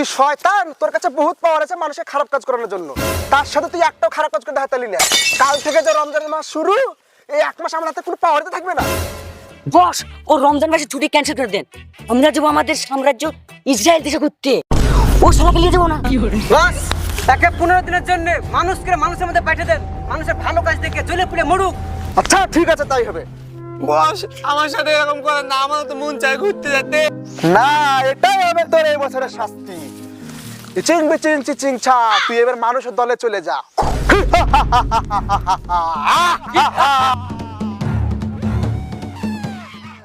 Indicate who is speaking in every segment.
Speaker 1: তুই শয়তান তোর কাছে বহুত পাওয়ার আছে মানুষের খারাপ কাজ করানোর জন্য। তার সাথে তুই একটাও খারাপ কাজ করতে হাতালি না। কাল থেকে যে রমজানের মাস শুরু এই এক মাস আমার হাতে কোনো পাওয়ার থাকবে না।
Speaker 2: বস ও রমজান মাসে ছুটি ক্যান্সেল করে দেন। আমরা যাব আমাদের সাম্রাজ্য ইসরায়েল দেশে ঘুরতে। ও শালাকে নিয়ে যাব না।
Speaker 3: বস তাকে পনেরো দিনের জন্য মানুষকে মানুষের মধ্যে পাঠিয়ে দেন। মানুষের ভালো কাজ দেখে জ্বলে পুড়ে মরুক।
Speaker 1: আচ্ছা ঠিক আছে তাই হবে।
Speaker 4: বস আমার সাথে এরকম করে না আমার তো মন চায় ঘুরতে যেতে।
Speaker 1: না এটাই হবে তোর এই বছরের শাস্তি। চিচিং বিচিং চিচিং ছা তুই এবার মানুষের দলে চলে যা।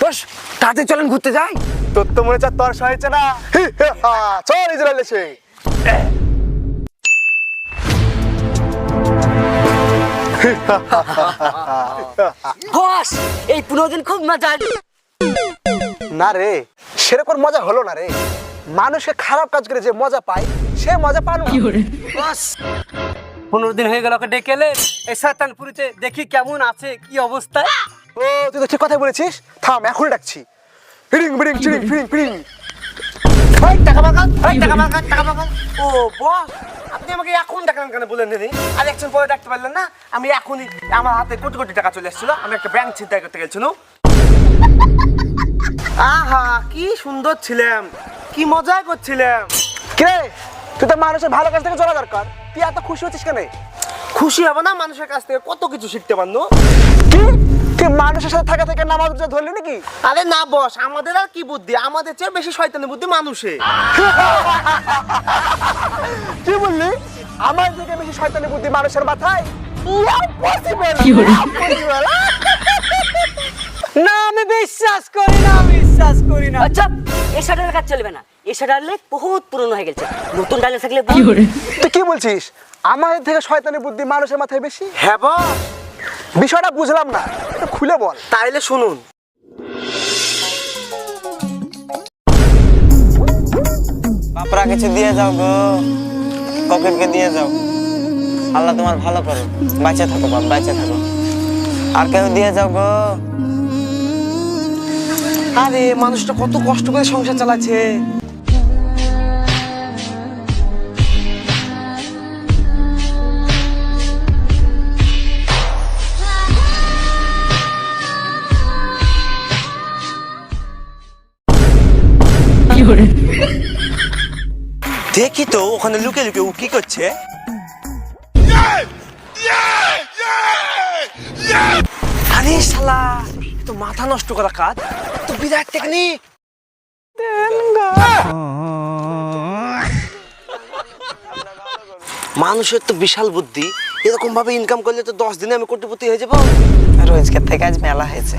Speaker 3: বস তাতে চলেন ঘুরতে যাই।
Speaker 1: তোর তো মনে হচ্ছে তোর সহায়ছে না? চল ইসরায়েল এসে।
Speaker 2: বস এই পনেরো দিন খুব মজা। আসবে।
Speaker 1: না রে সেরকম মজা হলো না রে। মানুষকে খারাপ কাজ করে যে মজা পায় সে মজা পানো
Speaker 3: পনেরো দিন হয়ে গেল ওকে ডেকে এলেন এই শয়তানপুরিতে দেখি কেমন আছে কি অবস্থায়
Speaker 1: ও তুই তো ঠিক কথাই বলেছিস। থাম এখন ডাকছি। ফিরিং ফিরিং চিরিং ফিরিং ফিরিং।
Speaker 3: টাকা বাগান টাকা বাগান টাকা বাগান ও বস আপনি আমাকে এখন ডাকলেন কেন বলেন নি আর একজন পরে ডাকতে পারলেন না? আমি এখনই আমার হাতে কোটি কোটি টাকা চলে এসেছিল। আমি একটা ব্যাংক চিন্তা করতে গেছিলাম আহা কি সুন্দর ছিলাম। কি মজা করছিলাম।
Speaker 1: কে তুই তো মানুষের ভালো কাজ থেকে চলা দরকার। তুই এত খুশি হচ্ছিস কেন?
Speaker 3: খুশি হব না মানুষের কাছ থেকে কত কিছু শিখতে পারল
Speaker 1: কি? মানুষের সাথে থাকা থেকে নামাজ রোজা ধরলি নাকি?
Speaker 3: আরে না বস আমাদের আর কি বুদ্ধি? আমাদের চেয়ে বেশি শয়তানের বুদ্ধি মানুষে।
Speaker 1: কি বললি? আমার থেকে বেশি শয়তানি বুদ্ধি মানুষের মাথায়!
Speaker 3: না আমি বিশ্বাস করি না বিশ্বাস করি না।
Speaker 2: আচ্ছা এসা ডালের কাজ চলবে না। এসা ডালে বহুত পুরনো হয়ে গেছে। নতুন ডালে থাকলে
Speaker 1: তুই কি বলছিস? আমাদের থেকে শয়তানি বুদ্ধি মানুষের মাথায় বেশি?
Speaker 3: হ্যাঁ বস।
Speaker 1: বিষয়টা বুঝলাম না। খুলে বল।
Speaker 3: তাইলে শুনুন।
Speaker 4: বাপরা কিছু দিয়ে যাও গো। পকেটকে দিয়ে যাও। আল্লাহ তোমার ভালো করো বাঁচে থাকো বাপ, বাঁচে থাকো। আর কেউ দিয়ে যাও গো।
Speaker 3: আরে, মানুষটা কত কষ্ট করে সংসার চালাচ্ছে। দেখি তো ওখানে লুকে লুকে ও কি করছে। আরে তো মাথা নষ্ট করা কাজ। তো বিরাট টেকনিক। মানুষের তো বিশাল বুদ্ধি। এরকম ভাবে ইনকাম করলে তো দশ দিনে আমি কোটিপতি হয়ে যাব।
Speaker 4: রোজকার থেকে আজ মেলা হয়েছে।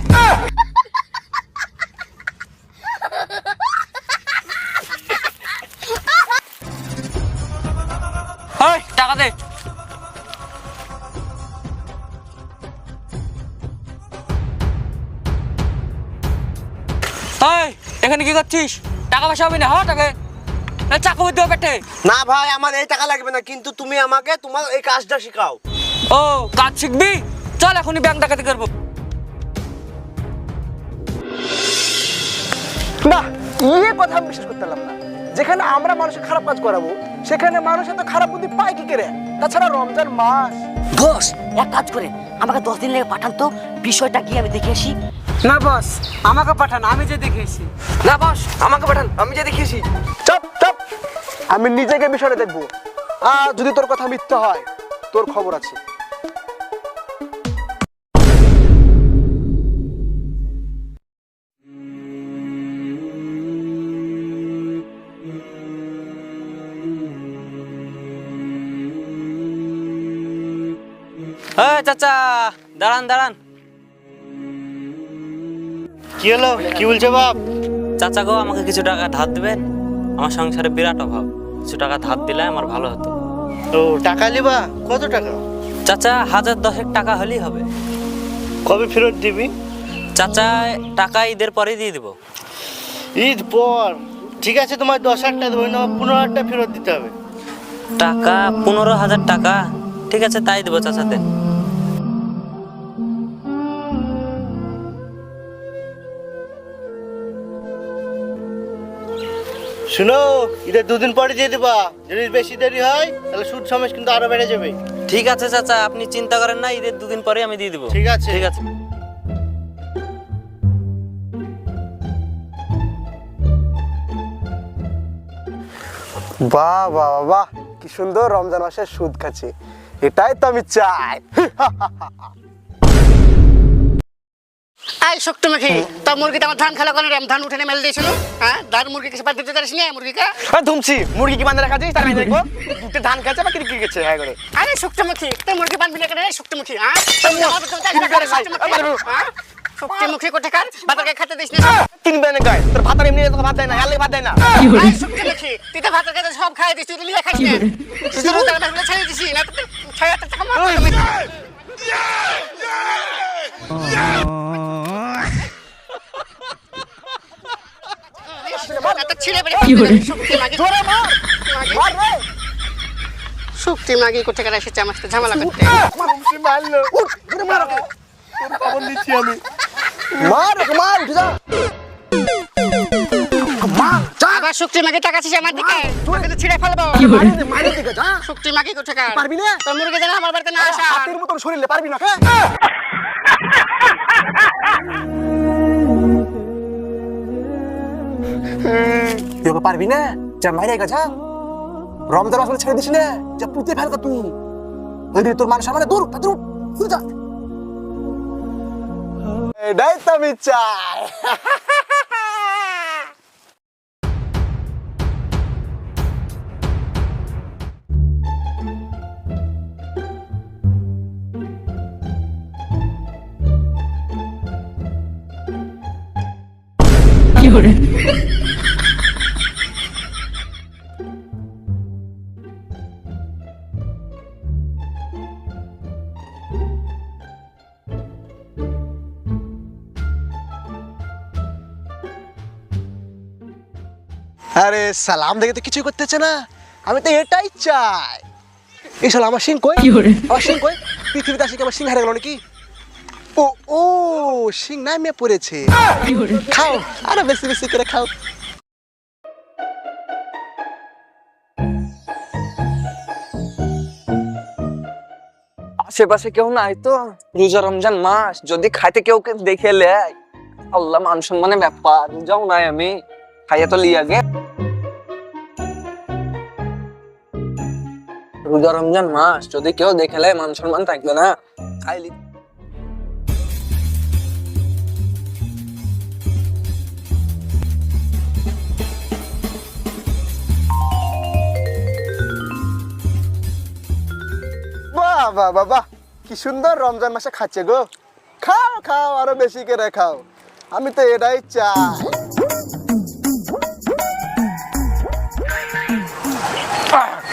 Speaker 2: এই, এখানে কি করছিস? টাকা পয়সা হবে না হট আগে না চাকু বুদ্ধি পেটে।
Speaker 3: না ভাই আমার এই টাকা লাগবে না কিন্তু তুমি আমাকে তোমার এই কাজটা শেখাও।
Speaker 2: ও কাজ শিখবি? চল এখনই ব্যাংক ডাকাতি করব।
Speaker 1: না ইয়ে কথা আমি বিশ্বাস করতে পারলাম না। যেখানে আমরা মানুষের খারাপ কাজ করাবো সেখানে মানুষ এত খারাপ বুদ্ধি পায় কি করে? তাছাড়া রমজান মাস।
Speaker 2: বস এক কাজ করে আমাকে দশ দিন লেগে পাঠান তো বিষয়টা গিয়ে আমি দেখে আসি।
Speaker 3: না বস আমাকে পাঠান আমি যে দেখেছি। না বস আমাকে পাঠান আমি যে দেখেছি।
Speaker 1: Chop chop. আমি নিজেকে বিষয়টা দেখব। আর যদি তোর কথা মিথ্যা হয় তোর খবর আছে।
Speaker 4: চাচা দাঁড়ান দাঁড়ান।
Speaker 5: কি হলো? কি বলছো বাপ?
Speaker 4: চাচা গো আমাকে কিছু টাকা ধার দিবেন? আমার সংসারে বিরাট অভাব। কিছু টাকা ধার দিলে আমার ভালো হতো।
Speaker 5: ও টাকা লিবা কত টাকা?
Speaker 4: চাচা হাজার দশেক টাকা হলেই হবে।
Speaker 5: কবে ফেরত দিবি?
Speaker 4: চাচা টাকা ঈদের পরেই দিয়ে দিব।
Speaker 5: ঈদ পর? ঠিক আছে তোমার দশ হাজার টাকা দেবো না পনেরো হাজার টাকা ফেরত দিতে হবে।
Speaker 4: টাকা পনেরো হাজার টাকা? ঠিক আছে তাই দেবো চাচা
Speaker 5: শুনো ঈদের দুদিন পরে দিয়ে দিবা। যদি বেশি দেরি হয় তাহলে সুদ সমেত কিন্তু আরও বেড়ে যাবে।
Speaker 4: ঠিক আছে চাচা আপনি চিন্তা করেন না ঈদের দুদিন পরে আমি দিয়ে দিব।
Speaker 5: ঠিক আছে।
Speaker 4: ঠিক আছে।
Speaker 1: বাহ বাহ বাহ, বাহ। কি সুন্দর রমজান মাসে সুদ খাচ্ছে। এটাই তো আমি চাই।
Speaker 6: এই শক্ত মেখে। তা মুরগিটা আমার ধান খেলা করে ধান উঠে মেলে দিয়েছিল হ্যাঁ ধান মুরগি কিছু দিতে পারিস না? মুরগিকে?
Speaker 3: ধুমছি। মুরগি কি বান্ধা রাখা যাই তার দেখব। দুটো ধান খাচ্ছে বা কিরকি গেছে? হ্যাঁ করে।
Speaker 6: আরে শক্তিমুখী তুই মুরগি বানবি না কেন রে শক্তিমুখী হ্যাঁ? শক্তিমুখী কোথাকার? বাবাকে খেতে দিস না।
Speaker 3: কিনবে না গায়। তোর ভাত আর এমনি তোকে ভাত দেয় না আলে ভাত দেয় না।
Speaker 6: এই শক্তিমুখী তুই তো ভাতের সব খাই দিস তুই তো নিয়ে খাইস না। তুই তো তার ভাবলে ছেড়ে দিস না তুই ছয় হাজার টাকা মার ছিঁড়ে বেড়ে শক্তি
Speaker 1: রে।
Speaker 6: শক্তি মাগি কোথাকার এসেছে আমার সাথে? ঝামেলা করতে।
Speaker 1: মারলো। মার ওকে।
Speaker 3: খবর নিচ্ছি আমি।
Speaker 1: মার মার উঠে যা।
Speaker 6: আবার শক্তি মাগি টাকা আমার দিকে। তোকে তো ছিঁড়ে ফেলব।
Speaker 1: মারি দিকে যা।
Speaker 6: শক্তি মাগি কোথাকার?
Speaker 1: পারবি না?
Speaker 6: তোর মুরগি যেন আমার বাড়িতে না আসা
Speaker 1: হাতের মতন শরীরে পারবি না। তুই ওকে পারবি না? যা মাইরে গেছা রমজান মাস বলে ছেড়ে দিস না। যা পুঁতে ফেল তুই। ওই রে, তোর মানুষ মানে দূর দূর দূর যা। এটাই তো আমি চাই। আরে সালাম দেখে তো কিছুই করতেছে না। আমি তো এটাই চাই। এই সালাম আমার সিং কই? আমার সিং কই? পৃথিবীতে আসি কি আমার সিং হারা গেল নাকি? ও ও সিং নামে পড়েছে। খাও আরও বেশি বেশি করে খাও।
Speaker 7: আশেপাশে কেউ নাই তো? রোজা রমজান মাস যদি খাইতে কেউ দেখে লেয় আল্লাহ মান সম্মানের ব্যাপার রোজাও নাই আমি। খাইয়া তো লিয়া গে রোজা রমজান মাস, যদি কেউ দেখে লেয় মান সম্মান থাকবে না খাইলি
Speaker 1: বাহ বাহ, কি সুন্দর রমজান মাসে খাচ্ছে গো। খাও খাও, আরও বেশি করে খাও। আমি তো এটাই চাই।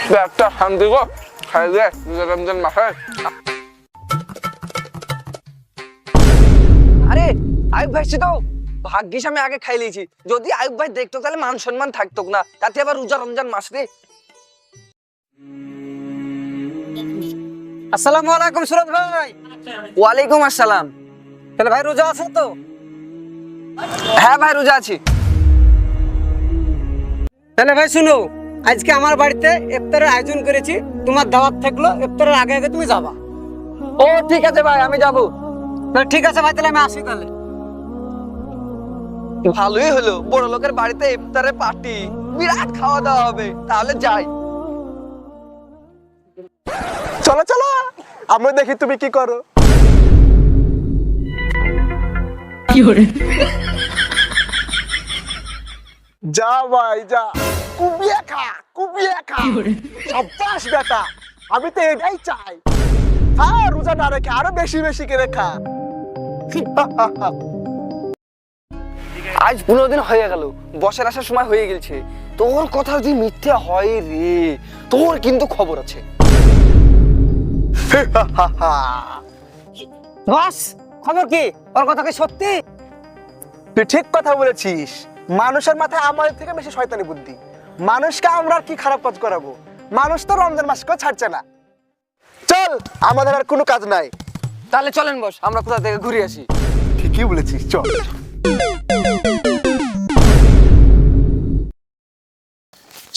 Speaker 7: একটা শান্তি গো, খাই দে রমজান মাসে। আরে, আয়ুব ভাই তো ভাগ্যিস আমি আগে খাই লিয়েছি। যদি আয়ুব ভাই দেখতো, তাহলে মান সম্মান থাকতো না। তাতে আবার রোজা রমজান মাস রে। আসসালামু আলাইকুম সুরজ ভাই। ওয়ালাইকুম আসসালাম। তাহলে ভাই, রোজা আছে তো? হ্যাঁ ভাই, রোজা আছি।
Speaker 8: তাহলে ভাই, শুনো আজকে আমার বাড়িতে ইফতারের আয়োজন করেছি তোমার দাওয়াত থাকল ইফতারের আগে আগে তুমি যাবা।
Speaker 7: ও ঠিক আছে ভাই আমি যাব।
Speaker 8: তাহলে ঠিক আছে ভাই তাহলে আমি আসি তাহলে।
Speaker 7: ভালোই হলো বড় লোকের বাড়িতে ইফতারে পার্টি বিরাট খাওয়া দাওয়া হবে তাহলে যাই।
Speaker 1: চলো চলো আমরা দেখি তুমি কি করো? যা ভাই যা। কুবিয়ে খা কুবিয়ে খা সাব্বাস বেটা আমি তো এটাই চাই। হ্যাঁ রোজা না রেখে আরও বেশি বেশি করে খা।
Speaker 7: আজ পনেরো দিন হয়ে গেল বসের আসার সময় হয়ে গেছে। তোর কথা যদি মিথ্যে হয় রে তোর কিন্তু খবর আছে।
Speaker 8: বস খবর কি? ওর কথা কি সত্যি?
Speaker 1: তুই ঠিক কথা বলেছিস। মানুষের মাথায় আমাদের থেকে বেশি শয়তানি বুদ্ধি। মানুষকে আমরা আর কি খারাপ কাজ করাবো? মানুষ তো রমজান মাসকেও ছাড়ছে না। চল আমাদের আর কোনো কাজ নাই।
Speaker 7: তাহলে চলেন বস আমরা কোথা থেকে ঘুরে আসি?
Speaker 1: ঠিকই বলেছিস চল।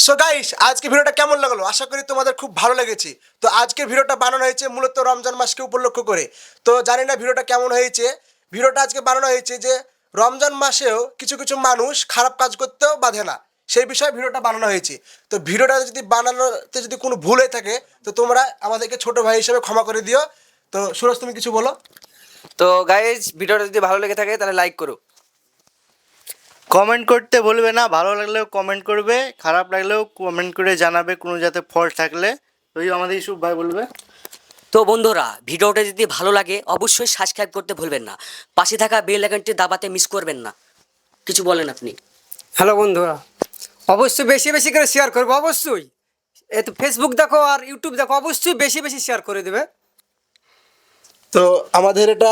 Speaker 1: সো গাইস আজকে ভিডিওটা কেমন লাগল? আশা করি তোমাদের খুব ভালো লেগেছে। তো আজকে ভিডিওটা বানানো হয়েছে মূলত রমজান মাসকে উপলক্ষ করে। তো জানি না ভিডিওটা কেমন হয়েছে। ভিডিওটা আজকে বানানো হয়েছে যে রমজান মাসেও কিছু কিছু মানুষ খারাপ কাজ করতেও বাধে না। সেই বিষয়ে ভিডিওটা বানানো হয়েছে। তো ভিডিওটা যদি বানানোতে যদি কোনো ভুল হয়ে থাকে তো তোমরা আমাদেরকে ছোট ভাই হিসেবে ক্ষমা করে দিও। তো সুরজ তুমি কিছু বলো?
Speaker 7: তো গাইজ ভিডিওটা যদি ভালো লেগে থাকে তাহলে লাইক করো।
Speaker 5: কমেন্ট করতে বলবে না ভালো লাগলেও কমেন্ট করবে খারাপ লাগলেও কমেন্ট করে জানাবে কোনো যাতে ফল্ট থাকলে। ওই আমাদের ইস্যু ভাই বলবে।
Speaker 2: তো বন্ধুরা ভিডিওটা যদি ভালো লাগে অবশ্যই সাবস্ক্রাইব করতে ভুলবেন না। পাশে থাকা বেল আইকনটি দাবাতে মিস করবেন না। কিছু বলেন আপনি?
Speaker 8: হ্যালো বন্ধুরা অবশ্যই বেশি বেশি করে শেয়ার করব অবশ্যই। এ তো ফেসবুক দেখো আর ইউটিউব দেখো অবশ্যই বেশি বেশি শেয়ার করে দেবে।
Speaker 1: তো আমাদের এটা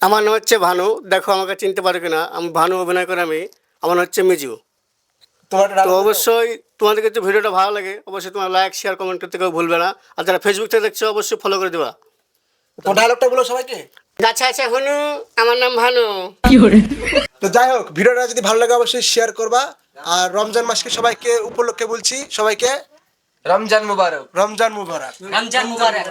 Speaker 5: আমার নাম হচ্ছে ভানু দেখো আমাকে চিনতে পারো কিনা। আমি ভানু অভিনয় করে আমি আমার নাম হচ্ছে মিজু।
Speaker 1: তোমার
Speaker 5: তো অবশ্যই তোমাদের কাছে ভিডিওটা ভালো লাগে অবশ্যই তোমার লাইক শেয়ার কমেন্ট করতে কেউ ভুলবে না। আর যারা ফেসবুক থেকে দেখছ অবশ্যই ফলো করে দেবা।
Speaker 1: তোমার ডায়লগটা বলো সবাইকে।
Speaker 5: আচ্ছা আচ্ছা হনু আমার নাম ভানু।
Speaker 1: তো যাই হোক ভিডিওটা যদি ভালো লাগে অবশ্যই শেয়ার করবা। আর রমজান মাসকে সবাইকে উপলক্ষে বলছি সবাইকে
Speaker 7: রমজান মুবারক।
Speaker 1: রমজান মুবারক।
Speaker 2: রমজান মুবারক।